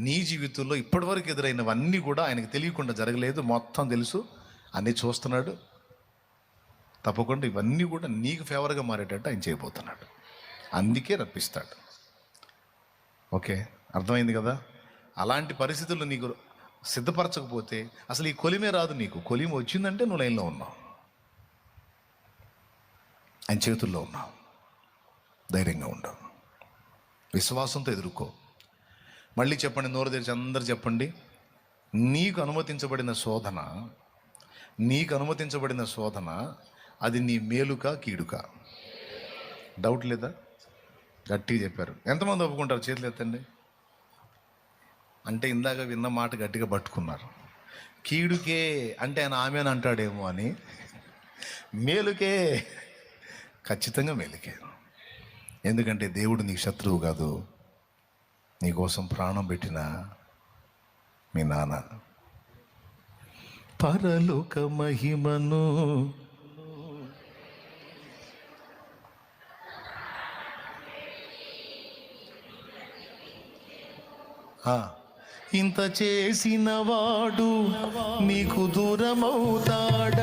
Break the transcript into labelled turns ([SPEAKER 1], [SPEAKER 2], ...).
[SPEAKER 1] నీ జీవితంలో ఇప్పటివరకు ఎదురైనవన్నీ కూడా ఆయనకు తెలియకుండా జరగలేదు. మొత్తం తెలుసు. అన్నీ చూస్తున్నాడు. తప్పకుండా ఇవన్నీ కూడా నీకు ఫేవర్గా మారేటట్టు ఆయన చేయబోతున్నాడు. అందుకే రప్పిస్తాడు. ఓకే? అర్థమైంది కదా? అలాంటి పరిస్థితుల్లో నీకు సిద్ధపరచకపోతే అసలు ఈ కొలిమే రాదు నీకు. కొలిమి వచ్చిందంటే నువ్వు లైన్లో ఉన్నావు. ఆయన చేతుల్లో ఉన్నావు. ధైర్యంగా ఉండవు విశ్వాసంతో ఎదుర్కో. మళ్ళీ చెప్పండి నోరు తెరిచి అందరు చెప్పండి. నీకు అనుమతించబడిన శోధన నీకు అనుమతించబడిన శోధన అది నీ మేలుక కీడుక? డౌట్ లేదా? గట్టిగా చెప్పారు. ఎంతమంది ఒప్పుకుంటారు? చేతులు ఎత్తండి. అంటే ఇందాక విన్న మాట గట్టిగా పట్టుకున్నారు. కీడుకే అంటే ఆయన ఆమెను అంటాడేమో అని. మేలుకే ఖచ్చితంగా మేలుకే. ఎందుకంటే దేవుడు నీకు శత్రువు కాదు. నీకోసం ప్రాణం పెట్టిన మీ నాన్న. పరలోక మహిమను ఆ, ఇంత చేసిన వాడు నీకు దూరమవుతాడు.